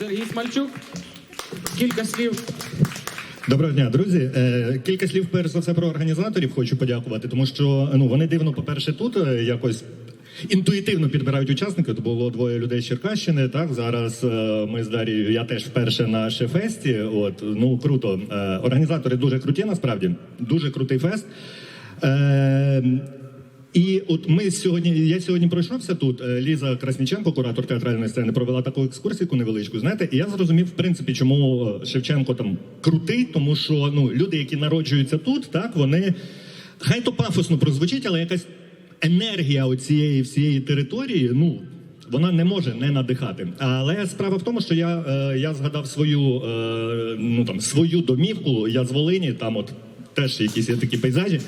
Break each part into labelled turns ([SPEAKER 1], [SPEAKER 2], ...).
[SPEAKER 1] Сергій Смальчук. Кілька слів.
[SPEAKER 2] Доброго дня, друзі. Е, кілька слів перш за все про організаторів хочу подякувати, тому що ну вони дивно, по-перше, тут е, якось. Інтуїтивно підбирають учасників. То було двоє людей з Черкащини. Так зараз е, ми з Дарією, я теж вперше на шефесті. От ну круто. Е, організатори дуже круті, насправді дуже крутий фест. Е, і от ми сьогодні, я сьогодні пройшовся тут. е, Ліза Красніченко, куратор театральної сцени, провела таку екскурсійку невеличку. Знаєте, і я зрозумів, в принципі, чому е, Шевченко там крутий, тому що ну люди, які народжуються тут, так вони хай то пафосно прозвучить, але якась енергія оцієї всієї території, ну. Вона не може не надихати. Але справа в тому, що я, е, я згадав свою, ну, там, свою домівку, я з Волині, там от теж якісь є такі пейзажі.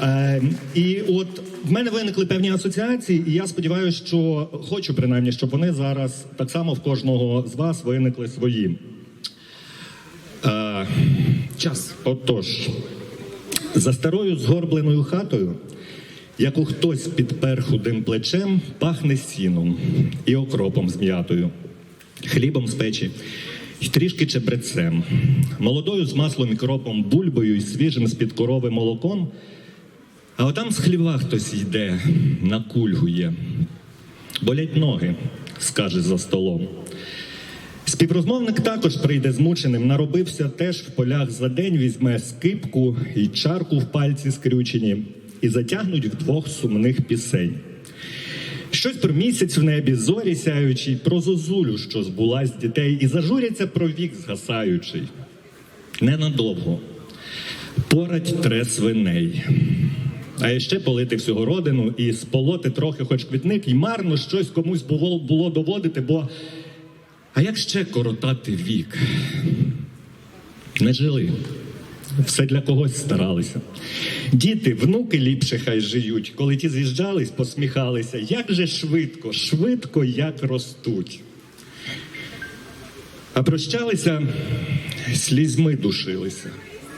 [SPEAKER 2] Е, і от в мене виникли певні асоціації, і я сподіваюся, що хочу принаймні, щоб вони зараз так само в кожного з вас виникли свої. Е,
[SPEAKER 1] Час.
[SPEAKER 2] Отож, за старою згорбленою хатою, яку хтось підпер худим плечем, пахне сіном і окропом з м'ятою, хлібом з печі і трішки чебрецем, молодою з маслом і кропом, бульбою і свіжим з-під корови молоком. А отам з хліва хтось йде, накульгує. Болять ноги, скаже за столом. Співрозмовник також прийде змученим, наробився теж в полях за день, візьме скипку і чарку в пальці скрючені, і затягнуть вдвох сумних пісень. Щось про місяць в небі, зорі сяючі, про зозулю, що збулась дітей, і зажуряться про вік згасаючий. Ненадовго. Порать тре свиней. А ще полити всього родину і сполоти трохи хоч квітник, і марно щось комусь було, було доводити, бо а як ще коротати вік? Не жили. Все для когось старалися. Діти, внуки ліпше хай жиють. Коли ті з'їжджались, посміхалися. Як же швидко, швидко як ростуть. А прощалися, слізьми душилися.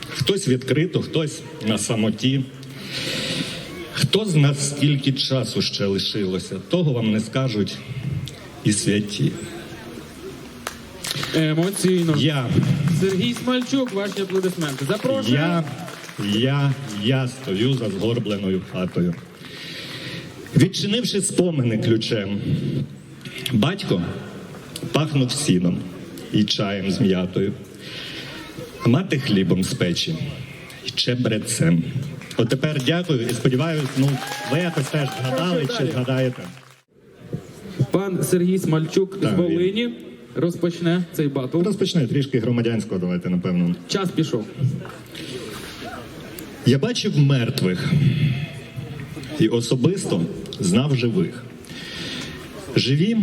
[SPEAKER 2] Хтось відкрито, хтось на самоті. Хто з нас скільки часу ще лишилося, того вам не скажуть і святі.
[SPEAKER 1] Емоційно.
[SPEAKER 2] Я,
[SPEAKER 1] Сергій Смальчук, ваші аплодисменти. Запрошую.
[SPEAKER 2] я, я, я стою за згорбленою хатою. Відчинивши спомини ключем, батько пахнув сіном і чаєм з м'ятою, мати хлібом з печі і чебрецем. От тепер дякую і сподіваюся, ну ви якось теж згадали чи згадаєте.
[SPEAKER 1] Пан Сергій Смальчук з
[SPEAKER 2] Так,
[SPEAKER 1] Волині розпочне цей батл.
[SPEAKER 2] Розпочне трішки громадянського, давайте, напевно.
[SPEAKER 1] Час пішов.
[SPEAKER 2] Я бачив мертвих і особисто знав живих. Живі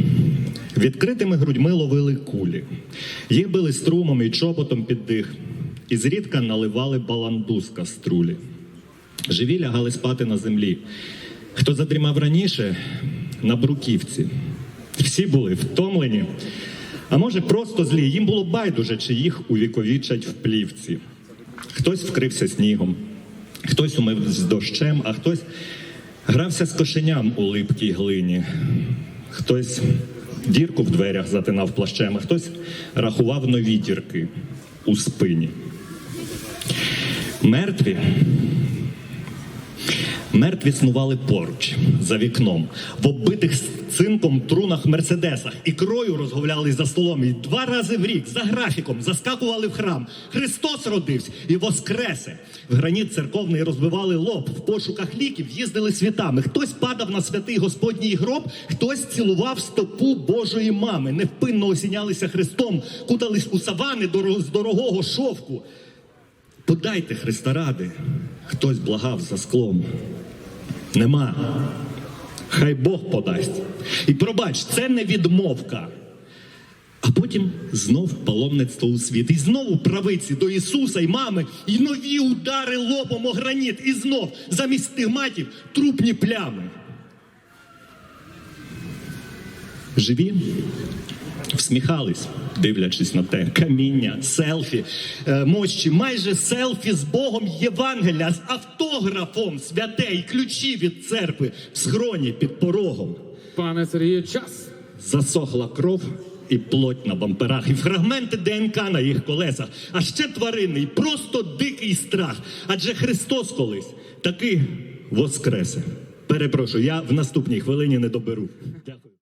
[SPEAKER 2] відкритими грудьми ловили кулі, їх били струмом і чоботом під дих, і зрідка наливали баланду з каструлі. Живі лягали спати на землі. Хто задрімав раніше на бруківці. Всі були втомлені, а може просто злі. Їм було байдуже, чи їх увіковічать в плівці. Хтось вкрився снігом, хтось умив з дощем, а хтось грався з кошеням у липкій глині, хтось дірку в дверях затинав плащем, а хтось рахував нові дірки у спині. Мертві. Мертві снували поруч за вікном, в оббитих цинком трунах мерседесах і крою розговляли за столом. І два рази в рік за графіком заскакували в храм. Христос родився і воскресе. В граніт церковний розбивали лоб в пошуках ліків, їздили світами. Хтось падав на святий Господній гроб, хтось цілував стопу Божої мами. Невпинно осінялися Христом, кутались у савани з дорогого шовку. Подайте Христа ради, хтось благав за склом. Нема. Хай Бог подасть. І пробач, це не відмовка. А потім знов паломництво у світ. І знову правиці до Ісуса і мами, і нові удари лобом о граніт, і знов замість стигматів трупні плями. Живі всміхались, дивлячись на те каміння, селфі, е, мощі, майже селфі з Богом Євангелія, з автографом святе і ключі від церкви в схроні під порогом.
[SPEAKER 1] Пане Сергію, час.
[SPEAKER 2] Засохла кров і плоть на бамперах, і фрагменти ДНК на їх колесах, а ще тваринний, просто дикий страх. Адже Христос колись таки воскресе. Перепрошую, я в наступній хвилині не доберу.